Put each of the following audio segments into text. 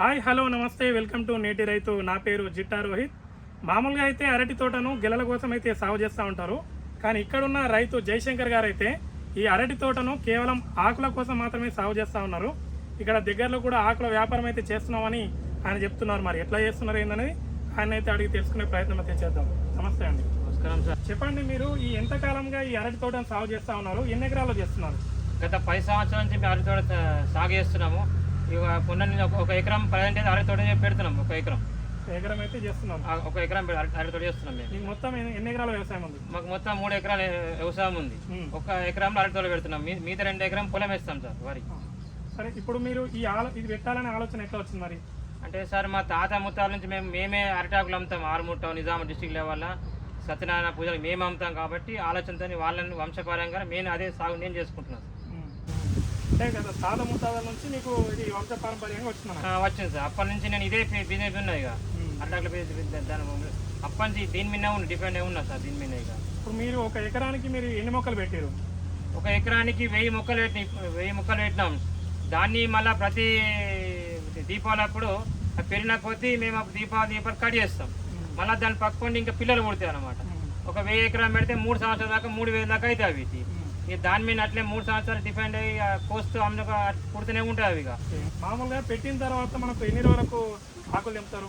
Hi hello namaste welcome to నేటి రైతు. నా పేరు జిట్టా రోహిత్. మామూలుగా అయితే అరటి తోటను గెలల కోసం అయితే సాగు చేస్తూ ఉంటారు. కానీ ఇక్కడున్న రైతు జయశంకర్ గారు అయితే ఈ అరటి తోటను కేవలం ఆకుల కోసం మాత్రమే సాగు చేస్తూ ఉన్నారు. ఇక్కడ దగ్గరలో కూడా ఆకుల వ్యాపారం అయితే చేస్తున్నామని ఆయన చెప్తున్నారు. మరి ఎట్లా చేస్తున్నారు ఏందనేది ఆయన అయితే అడిగి తెలుసుకునే ప్రయత్నం అయితే చేద్దాం. నమస్తే అండి. నమస్కారం సార్. చెప్పండి మీరు ఈ ఎంతకాలంగా ఈ అరటి తోటను సాగు చేస్తూ ఉన్నారు? ఎన్ని ఎకరాల్లో చేస్తున్నారు? గత పది సంవత్సరాల నుంచి మేము అరటి తోట సాగు చేస్తున్నాము. నుంచి ఒక- ఎకరం ప్రజెంట్ అయితే అరటి తోట పెడుతున్నాం ఒక ఎకరం. ఎకరం అయితే చేస్తున్నారు ఆ ఒక ఎకరం అరటి తోట చేస్తున్నాం మీకు మొత్తం ఎన్ని ఎకరాల వ్యవసాయం ఉంది? మాకు మొత్తం మూడు ఎకరాల వ్యవసాయం ఉంది. ఒక ఎకరంలో అరటి తోట పెడుతున్నాం మిగతా రెండు ఎకరం పొలం వేస్తాం సార్ వరి. సరే ఇప్పుడు మీరు ఈ ఆలో ఇది పెట్టాలనే ఆలోచన ఎట్లా వచ్చింది మరి? అంటే సార్ మా తాత ముత్తాల నుంచి మేము మేమే అరటాకులు అమ్ముతాం ఆరుముట్టాం నిజాం డిస్టిక్ లెవెల్ సత్యనారాయణ పూజలు మేము అమ్ముతాం కాబట్టి ఆలోచనతో వాళ్ళని వంశపారంగా నేను అదే సాగు నేను చేసుకుంటున్నాను అంటే కదా తాత ముత్తాతల నుంచి మీకు ఇది వంశ పారంపర్యంగా వచ్చిందన్న ఆ, వచ్చింది సార్. అప్పటి నుంచి నేను ఇదే బిజినెస్ ఉన్నా ఇక. అట్లా దాని అప్పటి నుంచి దీని మీద ఉన్న డిపెండ్ అయి ఉన్నా సార్ దీని మీద ఇక. ఇప్పుడు మీరు ఒక ఎకరానికి మీరు ఎన్ని మొక్కలు పెట్టారు ఒక ఎకరానికి వెయ్యి మొక్కలు పెట్టి వెయ్యి మొక్కలు పెట్టినాం. దాన్ని మళ్ళీ ప్రతి దీపావళి అప్పుడు అది పెరిగిన కొద్దీ మేము అప్పుడు దీపావళి దీపాలు కట్ చేస్తాం. మళ్ళీ దాని పక్కన ఇంకా పిల్లలు పుడతాయి అనమాట ఒక వెయ్యి ఎకరం పెడితే మూడు సంవత్సరాల దాకా మూడు వేల దాకా అవుతాయి అవి. ఇది. ఇక దాని మీద అట్లే మూడు సంవత్సరాలు డిపెండ్ అయ్యి కోస్తూ అమ్ముక పుడుతూనే ఉంటాయి అవి ఇక మామూలుగా పెట్టిన తర్వాత మనకు ఎన్ని రోజులకు ఆకులు తెంపుతారు?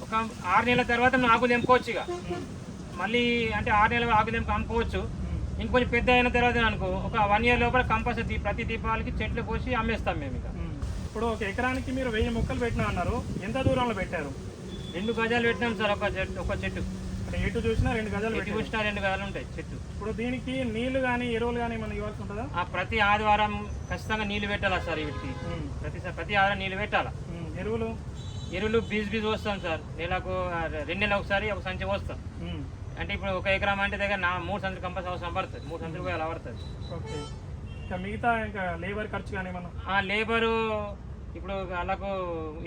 ఒక ఆరు నెలల తర్వాత మనం ఆకులు తెంపుకోవచ్చు ఇక. మళ్ళీ అంటే ఆరు నెలలు ఆకులు తెంపు అమ్ముకోవచ్చు ఇంకొంచెం పెద్ద అయిన తర్వాత అనుకో ఒక వన్ ఇయర్ లోపల కంపల్సరీ ప్రతి దీపావళికి చెట్లు పోసి అమ్మేస్తాం మేము ఇక. ఇప్పుడు ఒక ఎకరానికి మీరు వెయ్యి మొక్కలు పెట్టినా అన్నారు. ఎంత దూరంలో పెట్టారు? రెండు గజాలు పెట్టినాం సార్ ఒక చెట్టు ఒక చెట్టు. అంటే ఎటు చూసినా రెండు గజాలు ఎటు చూసినా రెండు గజాలు ఉంటాయి చెట్టు. ఇప్పుడు దీనికి నీళ్ళు కానీ ఎరువులు కానీ మనం ఇవ్వాల్సి ఉంటుందా? ఆ ప్రతి ఆదివారం ఖచ్చితంగా నీళ్ళు పెట్టాలా సార్ వీటికి. ప్రతి ప్రతి ఆదివారం నీళ్ళు పెట్టాలా. ఎరువులు? ఎరువులు బీజ్ బీజ్ వస్తాం సార్. నెలకు రెండు నెలలు ఒకసారి ఒక సంచి ఉమ్. అంటే ఇప్పుడు ఒక ఎకరం అంటే దగ్గర నా మూడు సంచులు కంపల్సరీ అవసరం పడుతుంది. మూడు సంచులు పోయి అలా పడుతుంది. ఓకే. ఇంకా మిగతా ఇంకా లేబర్ ఖర్చు కానీ మనం ఆ లేబరు ఇప్పుడు వాళ్ళకు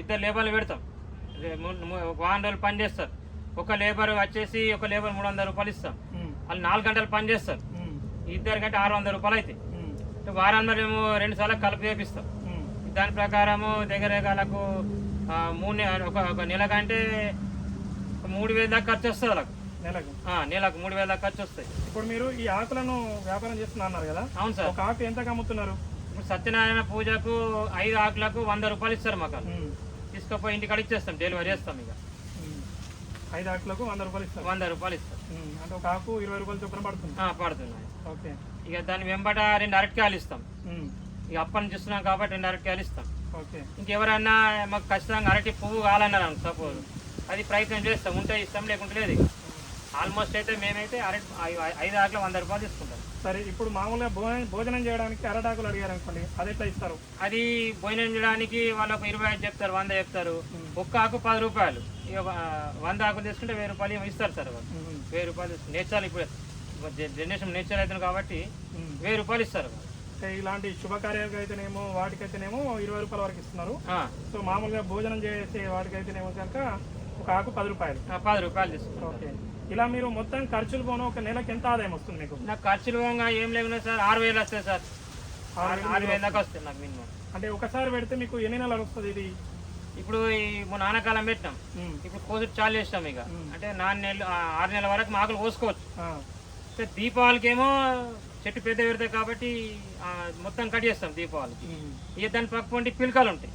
ఇద్దరు లేబర్లు పెడతాం. వారం రోజులు పని చేస్తారు. ఒక లేబర్ వచ్చేసి ఒక లేబర్ మూడు వందల రూపాయలు ఇస్తాం. వాళ్ళు నాలుగు గంటలు పని చేస్తారు. ఇద్దరు కంటే ఆరు వందల రూపాయలు అవుతాయి వారాన్ని మేము రెండు సార్లు కలిపి చేపిస్తాం. దాని ప్రకారము దగ్గర వాళ్ళకు మూడు ఒక ఒక నెల కంటే మూడు వేల దాకా ఖర్చు వస్తుంది వాళ్ళకు. నెలకు? నెలకు మూడు వేల దాకా ఖర్చు వస్తాయి ఇప్పుడు మీరు ఈ ఆకులను వ్యాపారం చేస్తున్నా అన్నారు కదా? అవును సార్. ఒక ఆకు ఎంతకు అమ్ముతున్నారు? ఇప్పుడు సత్యనారాయణ పూజకు ఐదు ఆకులకు వంద రూపాయలు ఇస్తారు మాకు. తీసుకుపోయి ఇంటికి ఇచ్చేస్తాం డెలివరీ చేస్తాం ఇక. ఐదు ఆకులకు వంద రూపాయలు ఇస్తారు. వంద రూపాయలు ఇస్తాం ఉమ్. అంటే ఒక ఆకు ఇరవై రూపాయలు చొప్పున పడుతుంది. పడుతున్నాయి. ఓకే. ఇక దాని వెంబట రెండు అరటికాయలు ఇస్తాం. ఇక అప్పటి నుంచి ఇస్తున్నాం కాబట్టి రెండు అరటికాయలు ఇస్తాం. ఓకే. ఇంకెవరైనా మాకు ఖచ్చితంగా అరటి పువ్వు కావాలన్నారు సపోజ్. అది ప్రయత్నం చేస్తాం. ఉంటే ఇస్తాం లేకుంటే లేదు ఇక. ఆల్మోస్ట్ అయితే మేమైతే అరటి ఐ- ఐదు ఆకులు వంద రూపాయలు తీసుకుంటాం. సరే ఇప్పుడు మామూలుగా భోజనం భోజనం చేయడానికి అరటాకులు అడిగారు అనుకోండి అది ఎట్లా ఇస్తారు? అది భోజనం చేయడానికి వాళ్ళకు ఇరవై ఐదు చెప్తారు వంద చెప్తారు. ఒక్క ఆకు పది రూపాయలు. వంద ఆకులు తీసుకుంటే వెయ్యి రూపాయలు ఏమో ఇస్తారు సార్ వాళ్ళు. వెయ్యి రూపాయలు. నేర్చాలి ఇప్పుడు. జనరేషన్ నేర్చాలి అవుతుంది కాబట్టి. వెయ్యి రూపాయలు ఇస్తారు వాళ్ళు. ఇలాంటి శుభకార్యాలకు అయితేనేమో వాటికైతేనేమో ఇరవై రూపాయల వరకు ఇస్తున్నారు. సో మామూలుగా భోజనం చేసే వాటికైతేనేమో కనుక ఒక ఆకు పది రూపాయలు. పది రూపాయలు తీసుకుంటారు. ఓకే. ఇలా మీరు మొత్తం ఖర్చులు పోను ఒక నెలకి ఎంత ఆదాయం వస్తుంది మీకు? నాకు ఖర్చులు పోగా ఏం లేకుండా సార్ ఆరు వేలు వస్తాయి సార్. ఆరు వేల దాకా వస్తాయి. నాకు మినిమం. అంటే ఒకసారి పెడితే మీకు ఎన్ని నెలలు వస్తుంది ఇది? ఇప్పుడు ఆనకాలం పెట్టినాం. ఇప్పుడు కోసుడు చాలు చేస్తాం ఇక. అంటే నాలుగు నెలలు ఆరు నెలల వరకు మాకులు కోసుకోవచ్చు. ఆ. అంటే దీపావళికి ఏమో చెట్టు పెద్ద పెడతాయి కాబట్టి మొత్తం కట్ చేస్తాం దీపావళికి. ఇక దాని పక్క పిలకలు ఉంటాయి.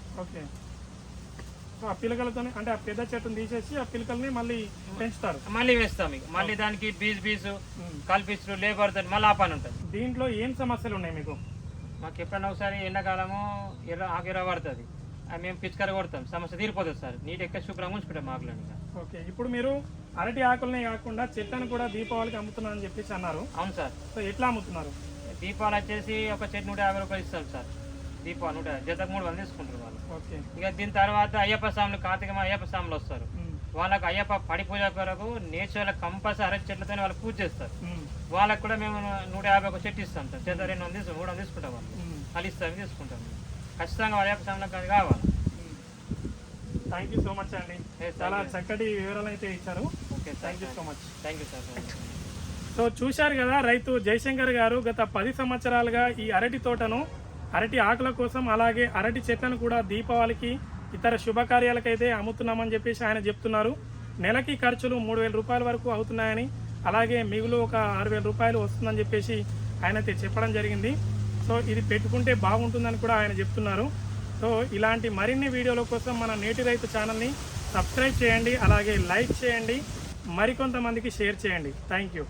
ఆ పిలకలతోనే అంటే ఆ పెద్ద చెట్టుని తీసేసి ఆ పిలకల్ని మళ్ళీ పెంచుతారు. మళ్ళీ వేస్తాం ఇక. మళ్ళీ దానికి బీజ్ బీజు ఉమ్. కల్పిస్తుడు లేబర్ తోటి మళ్ళీ ఆ పని ఉంటుంది. దీంట్లో ఏం సమస్యలు ఉన్నాయి మీకు? మాకు ఎప్పుడైనా ఒకసారి ఎండాకాలము ఎర్ర ఆకు ఎర్ర పడుతుంది. మేము పిచికారి కొడతాం. సమస్య తీరిపోతుంది సార్. నీట్ ఎక్క శుభ్రంగా ఉంచుకుంటాం ఆకులను. ఓకే ఇప్పుడు మీరు అరటి ఆకులనే కాకుండా చెట్లను కూడా దీపావళికి అమ్ముతున్నారని చెప్పేసి అన్నారు. అవును సార్. సో ఎట్లా అమ్ముతున్నారు? దీపాలు వచ్చేసి ఒక చెట్టు నూట యాభై రూపాయలు ఇస్తాం సార్. దీపాలు నూట జతకు మూడు వందలు తీసుకుంటారు వాళ్ళు. ఓకే. ఇక దీని తర్వాత అయ్యప్ప స్వాములు కార్తీక అయ్యప్ప స్వాములు వస్తారు. వాళ్ళకు అయ్యప్ప పడి పూజ కొరకు నేచురల్ కంపల్సరీ అరటి చెట్లతో వాళ్ళు పూజ చేస్తారు. వాళ్ళకు కూడా మేము నూట యాభై ఒక చెట్టు ఇస్తాం సార్. చేత రెండు వందలు మూడు వందలు తీసుకుంటాం వాళ్ళు. వాళ్ళు ఇస్తాం తీసుకుంటాం. ఖచ్చితంగా అయ్యప్ప స్వాములకు కావాలి. థ్యాంక్ యూ సో మచ్ అండి. చాలా. చక్కటి వివరాలు అయితే ఇచ్చారు. Okay thank you so much thank you sir so చూశారు కదా రైతు జయశంకర్ గారు గత పది సంవత్సరాలుగా ఈ అరటి తోటను అరటి ఆకుల కోసం అలాగే అరటి చెట్లను కూడా దీపావళికి ఇతర శుభకార్యాలకైతే అమ్ముతున్నామని చెప్పేసి ఆయన చెప్తున్నారు. నెలకి ఖర్చులు మూడు వేల రూపాయల వరకు అవుతున్నాయని అలాగే మిగులు ఒక ఆరు వేల రూపాయలు వస్తుందని చెప్పేసి ఆయన అయితే చెప్పడం జరిగింది. సో ఇది పెట్టుకుంటే బాగుంటుందని కూడా ఆయన చెప్తున్నారు. సో ఇలాంటి మరిన్ని వీడియోల కోసం మన నేటి రైతు ఛానల్ని సబ్స్క్రైబ్ చేయండి అలాగే లైక్ చేయండి మరికొంతమందికి షేర్ చేయండి. Thank you.